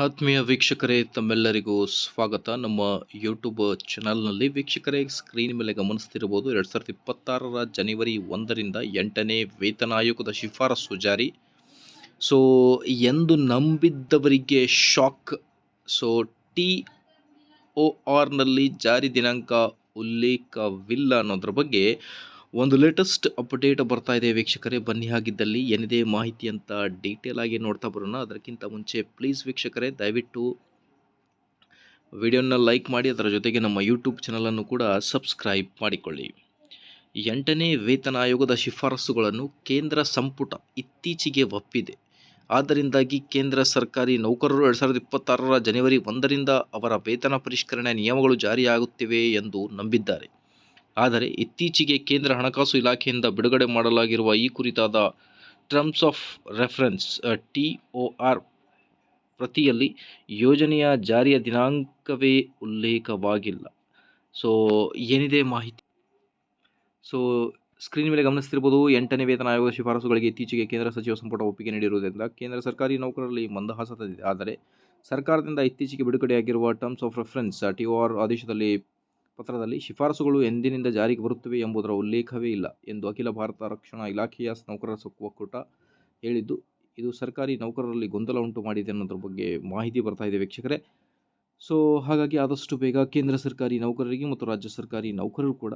ಆತ್ಮೀಯ ವೀಕ್ಷಕರೇ, ತಮ್ಮೆಲ್ಲರಿಗೂ ಸ್ವಾಗತ. ನಮ್ಮ ಯೂಟ್ಯೂಬ್ ಚಾನಲ್ನಲ್ಲಿ ವೀಕ್ಷಕರೇ ಸ್ಕ್ರೀನ್ ಮೇಲೆ ಗಮನಿಸ್ತಿರಬಹುದು, ಎರಡು ಸಾವಿರದ ಇಪ್ಪತ್ತಾರರ ಜನವರಿ ಒಂದರಿಂದ ಎಂಟನೇ ವೇತನ ಆಯೋಗದ ಶಿಫಾರಸು ಜಾರಿ. ಸೊ ಎಂದು ನಂಬಿದ್ದವರಿಗೆ ಶಾಕ್ ಸೊ ಟಿ ಒ ಆರ್ನಲ್ಲಿ ಜಾರಿ ದಿನಾಂಕ ಉಲ್ಲೇಖವಿಲ್ಲ ಅನ್ನೋದ್ರ ಬಗ್ಗೆ ಒಂದು ಲೇಟೆಸ್ಟ್ ಅಪ್ಡೇಟ್ ಬರ್ತಾ ಇದೆ ವೀಕ್ಷಕರೇ. ಬನ್ನಿ ಹಾಗಿದ್ದಲ್ಲಿ ಏನಿದೆ ಮಾಹಿತಿ ಅಂತ ಡೀಟೇಲ್ ಆಗಿ ನೋಡ್ತಾ ಬರೋಣ. ಅದಕ್ಕಿಂತ ಮುಂಚೆ ಪ್ಲೀಸ್ ವೀಕ್ಷಕರೇ, ದಯವಿಟ್ಟು ವಿಡಿಯೋನ ಲೈಕ್ ಮಾಡಿ, ಅದರ ಜೊತೆಗೆ ನಮ್ಮ ಯೂಟ್ಯೂಬ್ ಚಾನಲನ್ನು ಕೂಡ ಸಬ್ಸ್ಕ್ರೈಬ್ ಮಾಡಿಕೊಳ್ಳಿ. ಎಂಟನೇ ವೇತನ ಆಯೋಗದ ಶಿಫಾರಸುಗಳನ್ನು ಕೇಂದ್ರ ಸಂಪುಟ ಇತ್ತೀಚೆಗೆ ಒಪ್ಪಿದೆ. ಆದ್ದರಿಂದಾಗಿ ಕೇಂದ್ರ ಸರ್ಕಾರಿ ನೌಕರರು ಎರಡು ಸಾವಿರದ ಇಪ್ಪತ್ತಾರರ ಜನವರಿ ಒಂದರಿಂದ ಅವರ ವೇತನ ಪರಿಷ್ಕರಣೆ ನಿಯಮಗಳು ಜಾರಿಯಾಗುತ್ತಿವೆ ಎಂದು ನಂಬಿದ್ದಾರೆ. ಆದರೆ ಇತ್ತೀಚೆಗೆ ಕೇಂದ್ರ ಹಣಕಾಸು ಇಲಾಖೆಯಿಂದ ಬಿಡುಗಡೆ ಮಾಡಲಾಗಿರುವ ಈ ಕುರಿತಾದ terms of reference T O R ಪ್ರತಿಯಲ್ಲಿ ಯೋಜನೆಯ ಜಾರಿಯ ದಿನಾಂಕವೇ ಉಲ್ಲೇಖವಾಗಿಲ್ಲ. ಸೊ ಏನಿದೆ ಮಾಹಿತಿ? ಸೊ ಸ್ಕ್ರೀನ್ ಮೇಲೆ ಗಮನಿಸ್ತಿರ್ಬೋದು, ಎಂಟನೇ ವೇತನ ಆಯೋಗದ ಶಿಫಾರಸುಗಳಿಗೆ ಇತ್ತೀಚೆಗೆ ಕೇಂದ್ರ ಸಚಿವ ಸಂಪುಟ ಒಪ್ಪಿಗೆ ನೀಡಿರುವುದರಿಂದ ಕೇಂದ್ರ ಸರ್ಕಾರಿ ನೌಕರರಲ್ಲಿ ಮಂದಹಾಸ ತಂದಿದೆ ಆದರೆ ಸರ್ಕಾರದಿಂದ ಇತ್ತೀಚೆಗೆ ಬಿಡುಗಡೆಯಾಗಿರುವ terms of reference T O R ಆದೇಶದಲ್ಲಿ ಪತ್ರದಲ್ಲಿ ಶಿಫಾರಸುಗಳು ಎಂದಿನಿಂದ ಜಾರಿಗೆ ಬರುತ್ತವೆ ಎಂಬುದರ ಉಲ್ಲೇಖವೇ ಇಲ್ಲ ಎಂದು ಅಖಿಲ ಭಾರತ ರಕ್ಷಣಾ ಇಲಾಖೆಯ ನೌಕರರ ಒಕ್ಕೂಟ ಹೇಳಿದ್ದು, ಇದು ಸರ್ಕಾರಿ ನೌಕರರಲ್ಲಿ ಗೊಂದಲ ಉಂಟು ಮಾಡಿದೆ ಅನ್ನೋದ್ರ ಬಗ್ಗೆ ಮಾಹಿತಿ ಬರ್ತಾ ಇದೆ ವೀಕ್ಷಕರೇ. ಸೊ ಹಾಗಾಗಿ ಆದಷ್ಟು ಬೇಗ ಕೇಂದ್ರ ಸರ್ಕಾರಿ ನೌಕರರಿಗೆ ಮತ್ತು ರಾಜ್ಯ ಸರ್ಕಾರಿ ನೌಕರರು ಕೂಡ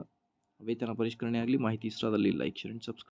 ವೇತನ ಪರಿಷ್ಕರಣೆ ಆಗಲಿ, ಮಾಹಿತಿ ಇಷ್ಟದಲ್ಲಿ ಲೈಕ್ ಶೇರ್ ಅಂಡ್ ಸಬ್ಸ್ಕ್ರೈಬ್